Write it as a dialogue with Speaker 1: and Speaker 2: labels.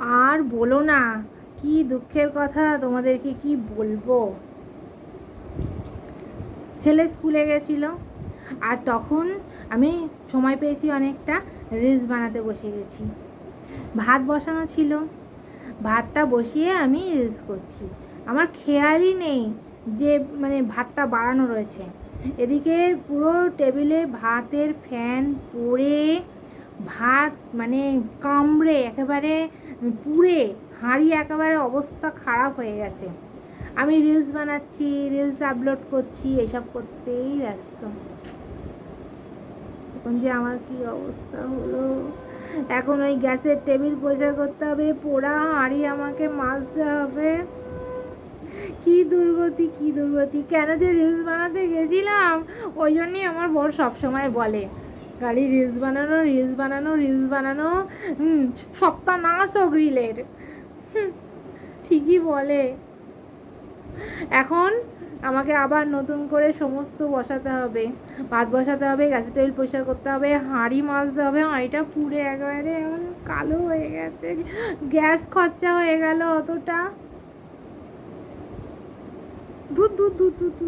Speaker 1: আর বলো না, কি দুঃখের কথা তোমাদেরকে কি বলব? ছেলে স্কুলে গেছিল আর তখন আমি সময় পেয়েছি অনেকটা রিলস বানাতে বসে গেছি। ভাত বসানো ছিল, ভাতটা বসিয়ে আমি রিলস করছি। আমার খেয়ালই নেই যে মানে ভাতটা বাড়ানো রয়েছে। এদিকে পুরো টেবিলে ভাতের ফ্যান পড়ে ভাত মানে কামড়ে একেবারে পুড়ে, হাঁড়ি একেবারে অবস্থা খারাপ হয়ে গেছে। আমি রিলস বানাচ্ছি রিলস আপলোড করছি, এসব করতেই ব্যস্ত। এখন যে আমার কি অবস্থা হলো? এখন ওই গ্যাসের টেবিল পরিষ্কার করতে হবে, পোড়া হাঁড়ি আমাকে মাজতে হবে। কি দুর্গতি কি দুর্গতি। কেন যে রিলস বানাতে গেছিলাম? ওই জন্যই আমার বর সবসময় বলে গাড়ি রিলস বানানো রিলস বানানো রিলস বানানো। সপ্তাহ নাশ হোক রিলের ঠিকই বলে। এখন আমাকে আবার নতুন করে সমস্ত বসাতে হবে। ভাত বসাতে হবে, গ্যাসের টেবিল পরিষ্কার করতে হবে, হাঁড়ি মাজতে হবে, হাঁড়িটা পুড়ে একেবারে এমন কালো হয়ে গেছে। গ্যাস খরচা হয়ে গেল অতটা। দুধ দুধ দুধ দুধ